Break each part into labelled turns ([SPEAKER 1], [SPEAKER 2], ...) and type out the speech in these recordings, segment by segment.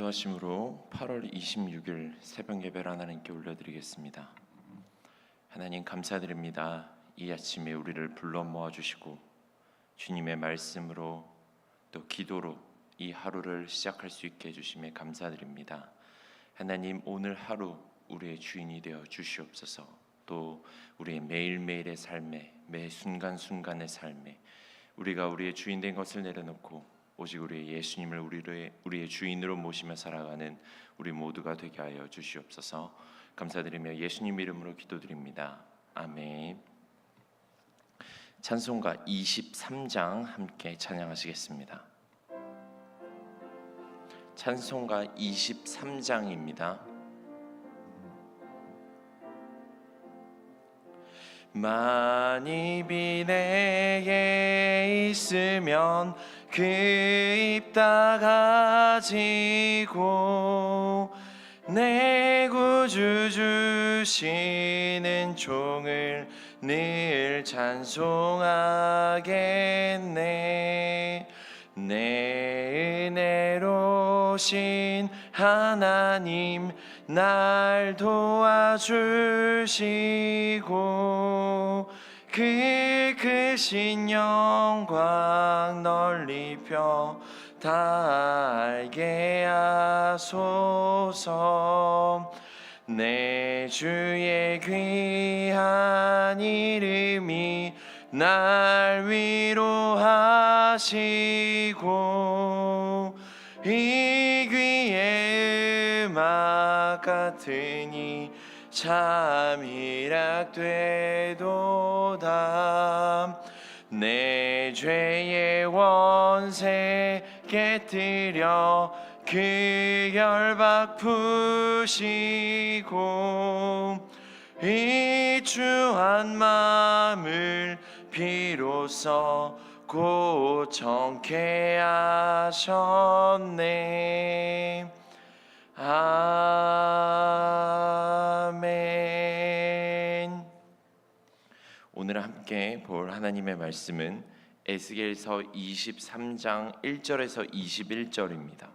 [SPEAKER 1] 기도하심으로 8월 26일 새벽 예배를 하나님께 올려드리겠습니다. 하나님 감사드립니다. 이 아침에 우리를 불러 모아 주시고 주님의 말씀으로 또 기도로 이 하루를 시작할 수 있게 해 주심에 감사드립니다. 하나님 오늘 하루 우리의 주인이 되어 주시옵소서. 또 우리의 매일매일의 삶에 매 순간순간의 삶에 우리가 우리의 주인 된 것을 내려놓고 오직 우리의 예수님을 우리의 우리의 주인으로 모시며 살아가는 우리 모두가 되게 하여 주시옵소서. 감사드리며 예수님 이름으로 기도드립니다. 아멘. 찬송가 23장 함께 찬양하시겠습니다. 찬송가 23장입니다. 만입이 내게 있으면 그입 다 가지고 내 구주 주시는 종을 늘 찬송하겠네. 내 은혜로신 하나님 날 도와주시고 그 크신 영광 널리 펴다 알게 하소서. 내 주의 귀한 이름이 날 위로하시고 이 귀의 음악 같으니 참 희락되도다 내 죄의 원세 깨뜨려 그 열박 푸시고 이 주한 마음을 비로소 고청케 하셨네 아멘 오늘 함께 볼 하나님의 말씀은 에스겔서 23장 1절에서 21절입니다.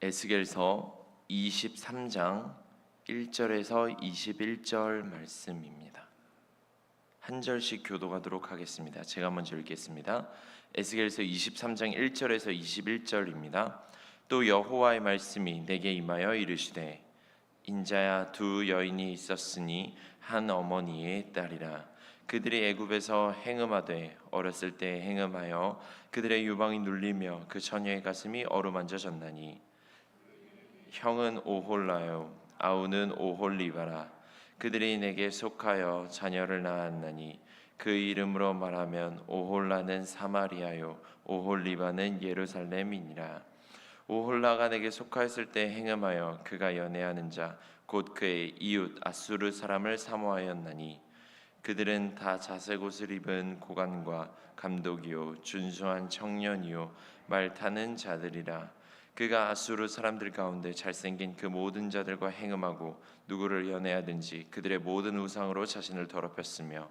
[SPEAKER 1] 에스겔서 23장 1절에서 21절 말씀입니다. 한 절씩 교도하도록 하겠습니다. 제가 먼저 읽겠습니다. 에스겔서 23장 1절에서 21절입니다. 또 여호와의 말씀이 내게 임하여 이르시되 인자야 두 여인이 있었으니 한 어머니의 딸이라. 그들이 애굽에서 행음하되 어렸을 때 행음하여 그들의 유방이 눌리며 그 처녀의 가슴이 어루만져졌나니. 형은 오홀라요. 아우는 오홀리바라. 그들이 내게 속하여 자녀를 낳았나니 그 이름으로 말하면 오홀라는 사마리아요. 오홀리바는 예루살렘이니라. 오홀라가 내게 속하였을 때 행음하여 그가 연애하는 자 곧 그의 이웃 아수르 사람을 사모하였나니. 그들은 다 자색 옷을 입은 고관과 감독이요 준수한 청년이요 말 타는 자들이라. 그가 아수르 사람들 가운데 잘생긴 그 모든 자들과 행음하고 누구를 연애하든지 그들의 모든 우상으로 자신을 더럽혔으며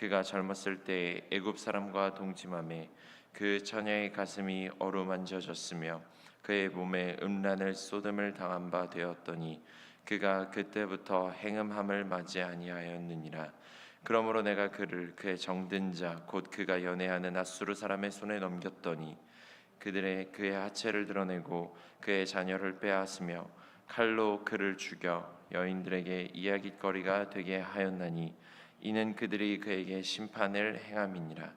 [SPEAKER 1] 그가 젊었을 때 애굽 사람과 동침함에 그 처녀의 가슴이 어루만져졌으며 그의 몸에 음란을 쏟음을 당한 바 되었더니 그가 그때부터 행음함을 맞이 아니하였느니라. 그러므로 내가 그를 그의 정든 자 곧 그가 연애하는 아수르 사람의 손에 넘겼더니 그들의 그의 하체를 드러내고 그의 자녀를 빼앗으며 칼로 그를 죽여 여인들에게 이야깃거리가 되게 하였나니 이는 그들이 그에게 심판을 행함이니라.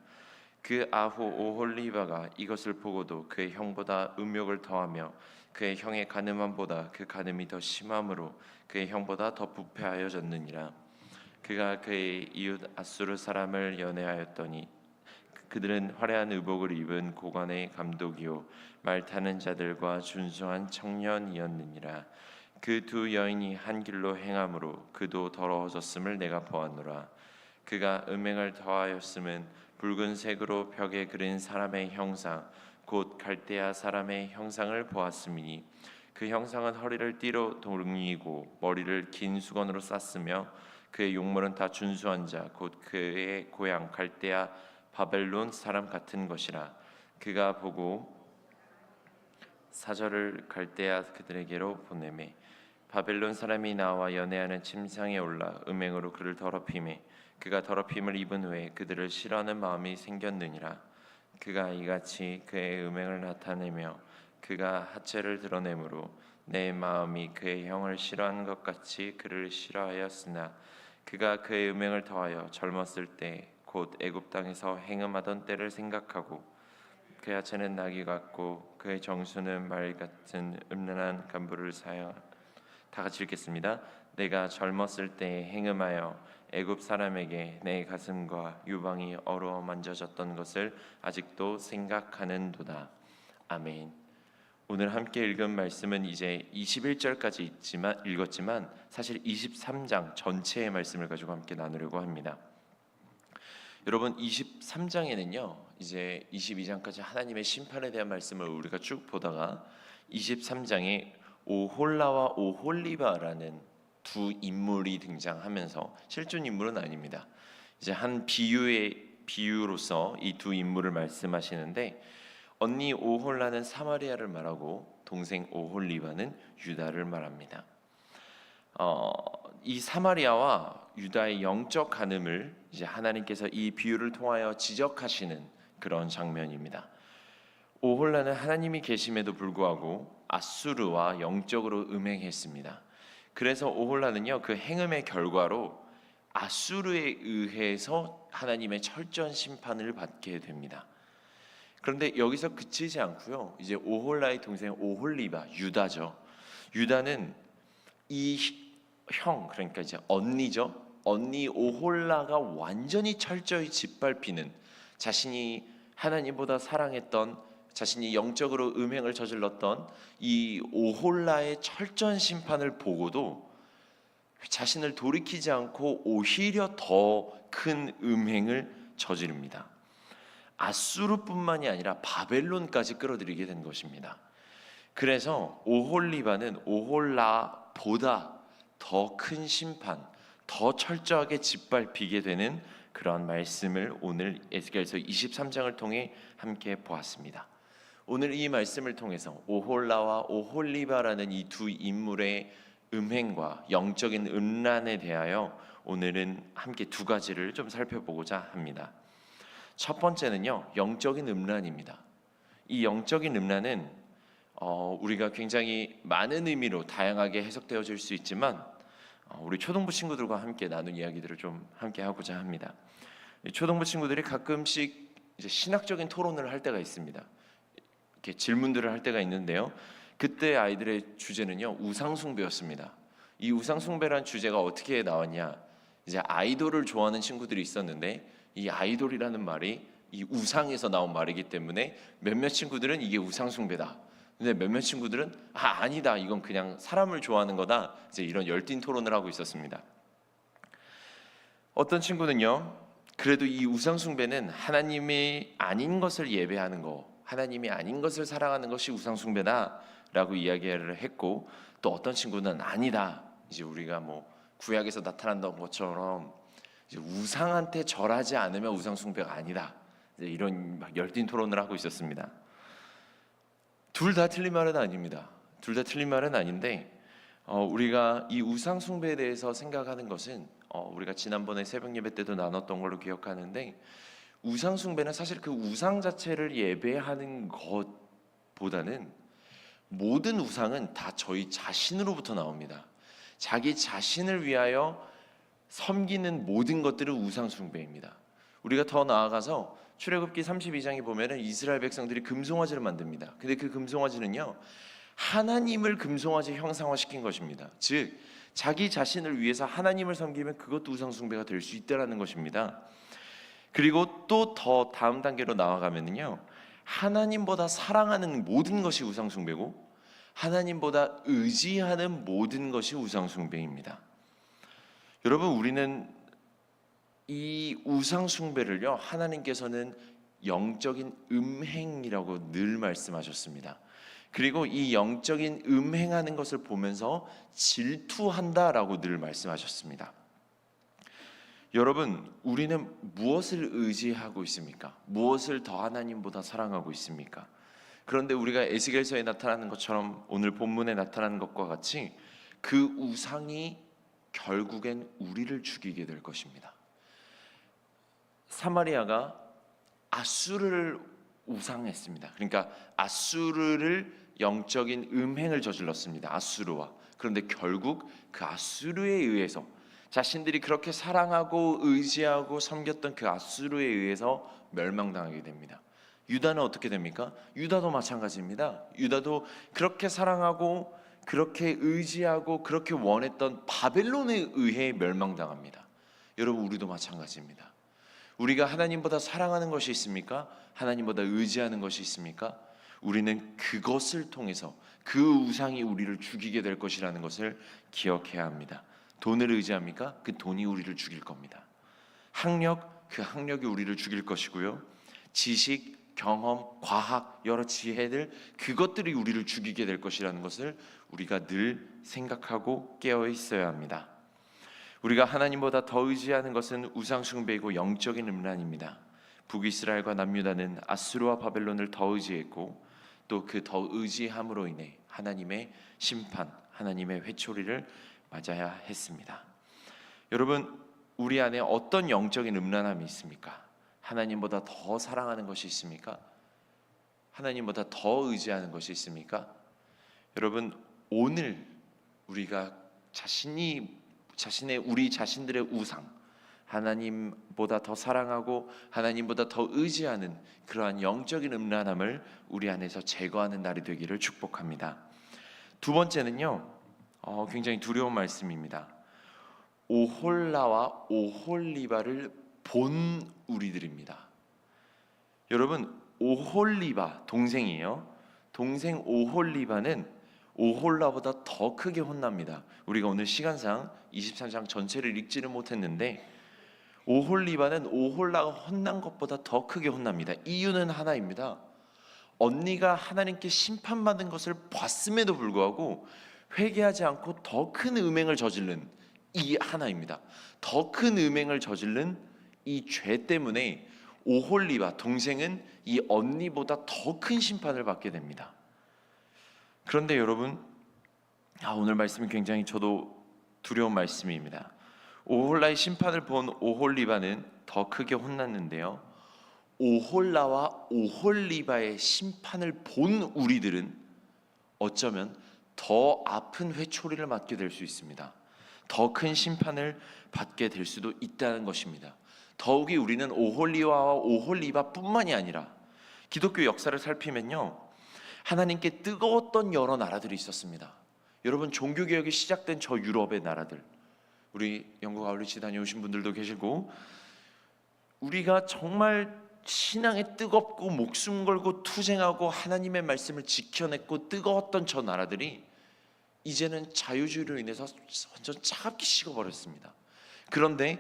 [SPEAKER 1] 그 아후 오홀리바가 이것을 보고도 그의 형보다 음욕을 더하며 그의 형의 가늠함보다 그 가늠이 더 심함으로 그의 형보다 더 부패하여졌느니라. 그가 그의 이웃 아수르 사람을 연애하였더니 그들은 화려한 의복을 입은 고관의 감독이요 말 타는 자들과 준수한 청년이었느니라 그 두 여인이 한 길로 행함으로 그도 더러워졌음을 내가 보았노라. 그가 음행을 더하였음은 붉은색으로 벽에 그린 사람의 형상 곧 갈대아 사람의 형상을 보았음이니 그 형상은 허리를 띠로 동이고 머리를 긴 수건으로 쌌으며 그의 용모는 다 준수한 자 곧 그의 고향 갈대아 바벨론 사람 같은 것이라. 그가 보고 사절을 갈대아 그들에게로 보내매 바벨론 사람이 나와 연애하는 침상에 올라 음행으로 그를 더럽히매 그가 더럽힘을 입은 후에 그들을 싫어하는 마음이 생겼느니라. 그가 이같이 그의 음행을 나타내며 그가 하체를 드러내므로 내 마음이 그의 형을 싫어하는 것 같이 그를 싫어하였으나 그가 그의 음행을 더하여 젊었을 때 곧 애굽 땅에서 행음하던 때를 생각하고 그의 하체는 나귀 같고 그의 정수는 말 같은 음란한 간부를 사여 다 같이 읽겠습니다. 내가 젊었을 때 행음하여 애굽 사람에게 내 가슴과 유방이 어루어 만져졌던 것을 아직도 생각하는도다. 아멘. 오늘 함께 읽은 말씀은 이제 21절까지 있지만 읽었지만 사실 23장 전체의 말씀을 가지고 함께 나누려고 합니다. 여러분 23장에는요. 이제 22장까지 하나님의 심판에 대한 말씀을 우리가 쭉 보다가 23장에 오홀라와 오홀리바라는 두 인물이 등장하면서 실존 인물은 아닙니다. 이제 한 비유의 비유로서 이 두 인물을 말씀하시는데 언니 오홀라는 사마리아를 말하고 동생 오홀리바는 유다를 말합니다. 어, 이 사마리아와 유다의 영적 간음을 이제 하나님께서 이 비유를 통하여 지적하시는 그런 장면입니다. 오홀라는 하나님이 계심에도 불구하고 아수르와 영적으로 음행했습니다. 그래서 오홀라는요 그 행음의 결과로 아수르에 의해서 하나님의 철저한 심판을 받게 됩니다. 그런데 여기서 그치지 않고요. 이제 오홀라의 동생 오홀리바 유다죠. 유다는 이 형 그러니까 이제 언니죠. 언니 오홀라가 완전히 철저히 짓밟히는 자신이 하나님보다 사랑했던 자신이 영적으로 음행을 저질렀던 이 오홀라의 철저한 심판을 보고도 자신을 돌이키지 않고 오히려 더 큰 음행을 저지릅니다. 아수르뿐만이 아니라 바벨론까지 끌어들이게 된 것입니다. 그래서 오홀리바는 오홀라보다 더 큰 심판, 더 철저하게 짓밟히게 되는 그러한 말씀을 오늘 에스겔서 23장을 통해 함께 보았습니다. 오늘 이 말씀을 통해서 오홀라와 오홀리바라는 이 두 인물의 음행과 영적인 음란에 대하여 오늘은 함께 두 가지를 좀 살펴보고자 합니다. 첫 번째는요, 영적인 음란입니다. 이 영적인 음란은 어, 우리가 굉장히 많은 의미로 다양하게 해석되어질 수 있지만 어, 우리 초등부 친구들과 함께 나눈 이야기들을 좀 함께 하고자 합니다. 이 초등부 친구들이 가끔씩 신학적인 토론을 할 때가 있습니다. 이렇게 질문들을 할 때가 있는데요. 그때 아이들의 주제는요 우상숭배였습니다. 이 우상숭배란 주제가 어떻게 나왔냐? 이제 아이돌을 좋아하는 친구들이 있었는데 이 아이돌이라는 말이 이 우상에서 나온 말이기 때문에 몇몇 친구들은 이게 우상숭배다. 근데 몇몇 친구들은 아 아니다 이건 그냥 사람을 좋아하는 거다. 이제 이런 열띤 토론을 하고 있었습니다. 어떤 친구는요. 그래도 이 우상숭배는 하나님이 아닌 것을 예배하는 거, 하나님이 아닌 것을 사랑하는 것이 우상 숭배다라고 이야기를 했고 또 어떤 친구는 아니다. 이제 우리가 뭐 구약에서 나타난던 것처럼 이제 우상한테 절하지 않으면 우상 숭배가 아니다. 이제 이런 막 열띤 토론을 하고 있었습니다. 둘 다 틀린 말은 아닙니다. 둘 다 틀린 말은 아닌데 어, 우리가 이 우상 숭배에 대해서 생각하는 것은 어, 우리가 지난번에 새벽 예배 때도 나눴던 걸로 기억하는데 우상 숭배는 사실 그 우상 자체를 예배하는 것보다는 모든 우상은 다 저희 자신으로부터 나옵니다. 자기 자신을 위하여 섬기는 모든 것들은 우상 숭배입니다. 우리가 더 나아가서 출애굽기 32장에 보면은 이스라엘 백성들이 금송아지를 만듭니다. 근데 그 금송아지는요. 하나님을 금송아지 형상화시킨 것입니다. 즉 자기 자신을 위해서 하나님을 섬기면 그것도 우상 숭배가 될 수 있다라는 것입니다. 그리고 또 더 다음 단계로 나아가면은요. 하나님보다 사랑하는 모든 것이 우상 숭배고 하나님보다 의지하는 모든 것이 우상 숭배입니다. 여러분 우리는 이 우상 숭배를요 하나님께서는 영적인 음행이라고 늘 말씀하셨습니다. 그리고 이 영적인 음행하는 것을 보면서 질투한다라고 늘 말씀하셨습니다. 여러분, 우리는 무엇을 의지하고 있습니까? 무엇을 더 하나님보다 사랑하고 있습니까? 그런데 우리가 에스겔서에 나타나는 것처럼 오늘 본문에 나타나는 것과 같이 그 우상이 결국엔 우리를 죽이게 될 것입니다. 사마리아가 아수르를 우상했습니다. 그러니까 아수르를 영적인 음행을 저질렀습니다. 아수르와. 그런데 결국 그 아수르에 의해서 자신들이 그렇게 사랑하고 의지하고 섬겼던 그 아수르에 의해서 멸망당하게 됩니다. 유다는 어떻게 됩니까? 유다도 마찬가지입니다. 유다도 그렇게 사랑하고 그렇게 의지하고 그렇게 원했던 바벨론에 의해 멸망당합니다. 여러분 우리도 마찬가지입니다. 우리가 하나님보다 사랑하는 것이 있습니까? 하나님보다 의지하는 것이 있습니까? 우리는 그것을 통해서 그 우상이 우리를 죽이게 될 것이라는 것을 기억해야 합니다. 돈을 의지합니까? 그 돈이 우리를 죽일 겁니다. 학력, 그 학력이 우리를 죽일 것이고요. 지식, 경험, 과학, 여러 지혜들 그것들이 우리를 죽이게 될 것이라는 것을 우리가 늘 생각하고 깨어 있어야 합니다. 우리가 하나님보다 더 의지하는 것은 우상 숭배이고 영적인 음란입니다. 북이스라엘과 남유다는 아수르와 바벨론을 더 의지했고 또 그 더 의지함으로 인해 하나님의 심판, 하나님의 회초리를 맞아야 했습니다. 여러분, 우리 안에 어떤 영적인 음란함이 있습니까? 하나님보다 더 사랑하는 것이 있습니까? 하나님보다 더 의지하는 것이 있습니까? 여러분, 오늘 우리가 자신이 자신의 우리 자신들의 우상 하나님보다 더 사랑하고 하나님보다 더 의지하는 그러한 영적인 음란함을 우리 안에서 제거하는 날이 되기를 축복합니다. 두 번째는요, 어, 굉장히 두려운 말씀입니다. 오홀라와 오홀리바를 본 우리들입니다. 여러분, 오홀리바 동생이에요. 동생 오홀리바는 오홀라보다 더 크게 혼납니다. 우리가 오늘 시간상 23장 전체를 읽지는 못했는데 오홀리바는 오홀라가 혼난 것보다 더 크게 혼납니다. 이유는 하나입니다. 언니가 하나님께 심판받은 것을 봤음에도 불구하고 회개하지 않고 더 큰 음행을 저지른 이 하나입니다. 더 큰 음행을 저지른 이 죄 때문에 오홀리바 동생은 이 언니보다 더 큰 심판을 받게 됩니다. 그런데 여러분, 아, 오늘 말씀이 굉장히 저도 두려운 말씀입니다. 오홀라의 심판을 본 오홀리바는 더 크게 혼났는데요. 오홀라와 오홀리바의 심판을 본 우리들은 어쩌면 더 아픈 회초리를 맞게 될 수 있습니다. 더 큰 심판을 받게 될 수도 있다는 것입니다. 더욱이 우리는 오홀리와와 오홀리바뿐만이 아니라 기독교 역사를 살피면요. 하나님께 뜨거웠던 여러 나라들이 있었습니다. 여러분 종교 개혁이 시작된 저 유럽의 나라들 우리 영국 아울리치 다녀오신 분들도 계시고 우리가 정말 신앙에 뜨겁고 목숨 걸고 투쟁하고 하나님의 말씀을 지켜냈고 뜨거웠던 저 나라들이 이제는 자유주의로 인해서 완전 차갑게 식어버렸습니다. 그런데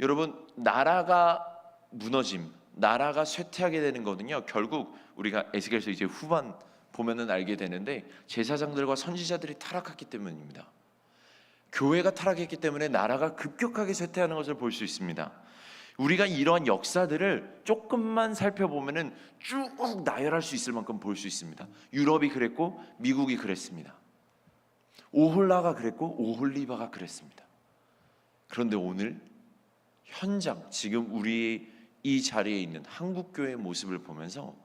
[SPEAKER 1] 여러분 나라가 무너짐, 나라가 쇠퇴하게 되는 거는요. 결국 우리가 에스겔서 이제 후반 보면은 알게 되는데 제사장들과 선지자들이 타락했기 때문입니다. 교회가 타락했기 때문에 나라가 급격하게 쇠퇴하는 것을 볼 수 있습니다. 우리가 이러한 역사들을 조금만 살펴보면은 쭉 나열할 수 있을 만큼 볼 수 있습니다. 유럽이 그랬고 미국이 그랬습니다. 오홀라가 그랬고 오홀리바가 그랬습니다. 그런데 오늘 현장 지금 우리 이 자리에 있는 한국 교회의 모습을 보면서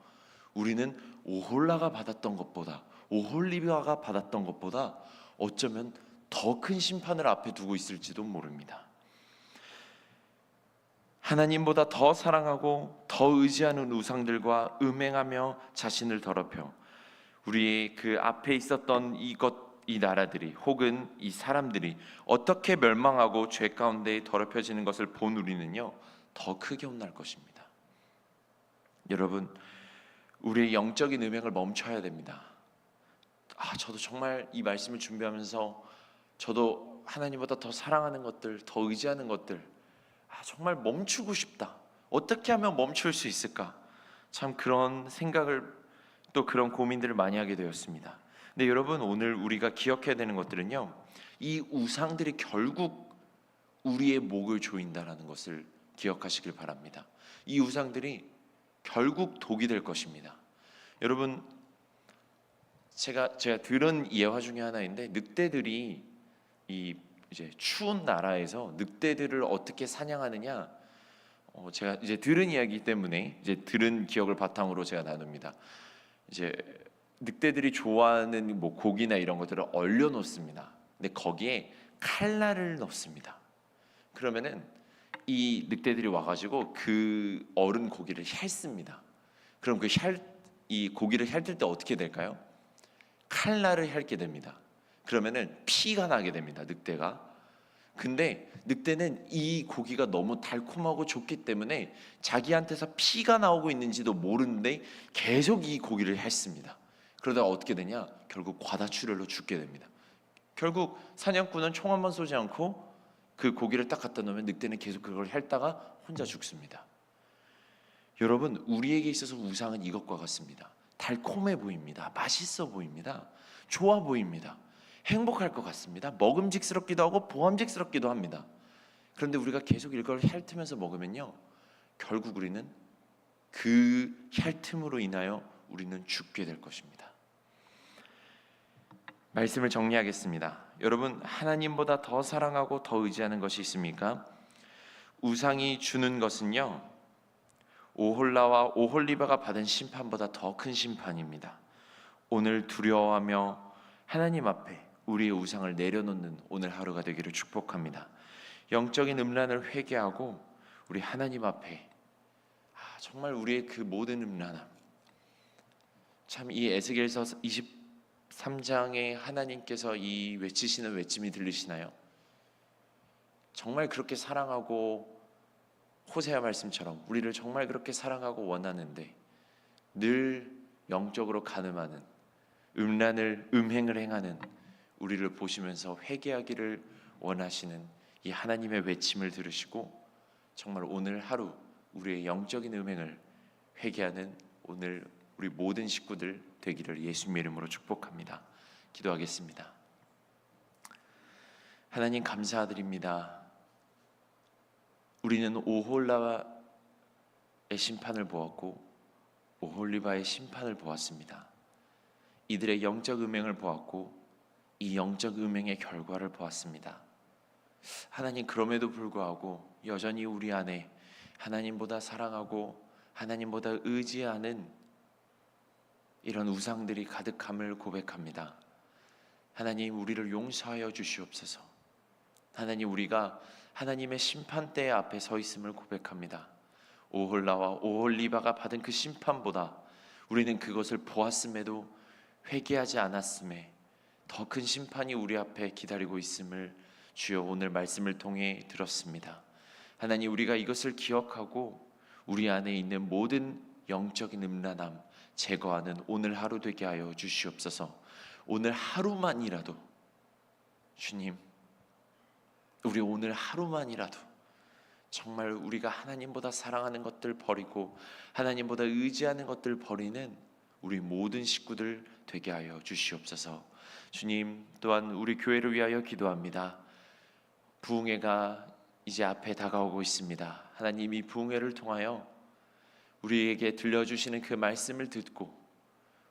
[SPEAKER 1] 우리는 오홀라가 받았던 것보다 오홀리바가 받았던 것보다 어쩌면 더 큰 심판을 앞에 두고 있을지도 모릅니다. 하나님보다 더 사랑하고 더 의지하는 우상들과 음행하며 자신을 더럽혀 우리 그 앞에 있었던 이것 이 나라들이 혹은 이 사람들이 어떻게 멸망하고 죄 가운데 더럽혀지는 것을 본 우리는요 더 크게 혼날 것입니다. 여러분 우리의 영적인 음행을 멈춰야 됩니다. 아 저도 정말 이 말씀을 준비하면서 저도 하나님보다 더 사랑하는 것들, 더 의지하는 것들, 아, 정말 멈추고 싶다. 어떻게 하면 멈출 수 있을까? 참 그런 생각을 또 그런 고민들을 많이 하게 되었습니다. 근데 여러분 오늘 우리가 기억해야 되는 것들은요. 이 우상들이 결국 우리의 목을 조인다라는 것을 기억하시길 바랍니다. 이 우상들이 결국 독이 될 것입니다. 여러분 제가 제가 들은 예화 중에 하나인데 늑대들이 이 이제 추운 나라에서 늑대들을 어떻게 사냥하느냐 어, 제가 이제 들은 이야기 때문에 이제 들은 기억을 바탕으로 제가 나눕니다. 이제 늑대들이 좋아하는 뭐 고기나 이런 것들을 얼려 놓습니다. 근데 거기에 칼날을 넣습니다. 그러면은 이 늑대들이 와가지고 그 어른 고기를 핥습니다. 그럼 그핥이 고기를 핥을 때 어떻게 될까요? 칼날을 핥게 됩니다. 그러면은 피가 나게 됩니다. 늑대가. 근데 늑대는 이 고기가 너무 달콤하고 좋기 때문에 자기한테서 피가 나오고 있는지도 모르는데 계속 이 고기를 핥습니다. 그러다 어떻게 되냐? 결국 과다출혈로 죽게 됩니다. 결국 사냥꾼은 총 한 번 쏘지 않고 그 고기를 딱 갖다 놓으면 늑대는 계속 그걸 핥다가 혼자 죽습니다. 여러분, 우리에게 있어서 우상은 이것과 같습니다. 달콤해 보입니다. 맛있어 보입니다. 좋아 보입니다. 행복할 것 같습니다. 먹음직스럽기도 하고 보암직스럽기도 합니다. 그런데 우리가 계속 이걸 핥으면서 먹으면요, 결국 우리는 그 핥음으로 인하여 우리는 죽게 될 것입니다. 말씀을 정리하겠습니다. 여러분, 하나님보다 더 사랑하고 더 의지하는 것이 있습니까? 우상이 주는 것은요, 오홀라와 오홀리바가 받은 심판보다 더 큰 심판입니다. 오늘 두려워하며 하나님 앞에 우리의 우상을 내려놓는 오늘 하루가 되기를 축복합니다. 영적인 음란을 회개하고 우리 하나님 앞에 아, 정말 우리의 그 모든 음란함 참 이 에스겔서 23장에 하나님께서 이 외치시는 외침이 들리시나요? 정말 그렇게 사랑하고 호세아 말씀처럼 우리를 정말 그렇게 사랑하고 원하는데 늘 영적으로 가늠하는 음란을 음행을 행하는 우리를 보시면서 회개하기를 원하시는 이 하나님의 외침을 들으시고 정말 오늘 하루 우리의 영적인 음행을 회개하는 오늘 우리 모든 식구들 되기를 예수님 이름으로 축복합니다. 기도하겠습니다. 하나님 감사드립니다. 우리는 오홀라의 심판을 보았고 오홀리바의 심판을 보았습니다. 이들의 영적 음행을 보았고 이 영적 음행의 결과를 보았습니다. 하나님 그럼에도 불구하고 여전히 우리 안에 하나님보다 사랑하고 하나님보다 의지하는 이런 우상들이 가득함을 고백합니다. 하나님 우리를 용서하여 주시옵소서. 하나님 우리가 하나님의 심판대 앞에 서 있음을 고백합니다. 오홀라와 오홀리바가 받은 그 심판보다 우리는 그것을 보았음에도 회개하지 않았음에 더 큰 심판이 우리 앞에 기다리고 있음을 주여 오늘 말씀을 통해 들었습니다. 하나님 우리가 이것을 기억하고 우리 안에 있는 모든 영적인 음란함 제거하는 오늘 하루 되게 하여 주시옵소서. 오늘 하루만이라도 주님 우리 오늘 하루만이라도 정말 우리가 하나님보다 사랑하는 것들 버리고 하나님보다 의지하는 것들 버리는 우리 모든 식구들 되게 하여 주시옵소서. 주님 또한 우리 교회를 위하여 기도합니다. 부흥회가 이제 앞에 다가오고 있습니다. 하나님 이 부흥회를 통하여 우리에게 들려주시는 그 말씀을 듣고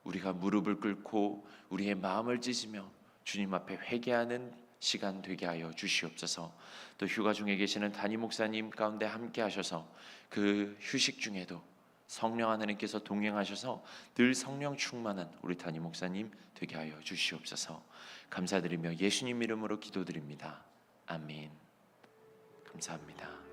[SPEAKER 1] 우리가 무릎을 꿇고 우리의 마음을 찢으며 주님 앞에 회개하는 시간 되게 하여 주시옵소서. 또 휴가 중에 계시는 담임 목사님 가운데 함께 하셔서 그 휴식 중에도 성령 하나님께서 동행하셔서 늘 성령 충만한 우리 담임 목사님 되게 하여 주시옵소서. 감사드리며 예수님 이름으로 기도드립니다. 아멘. 감사합니다.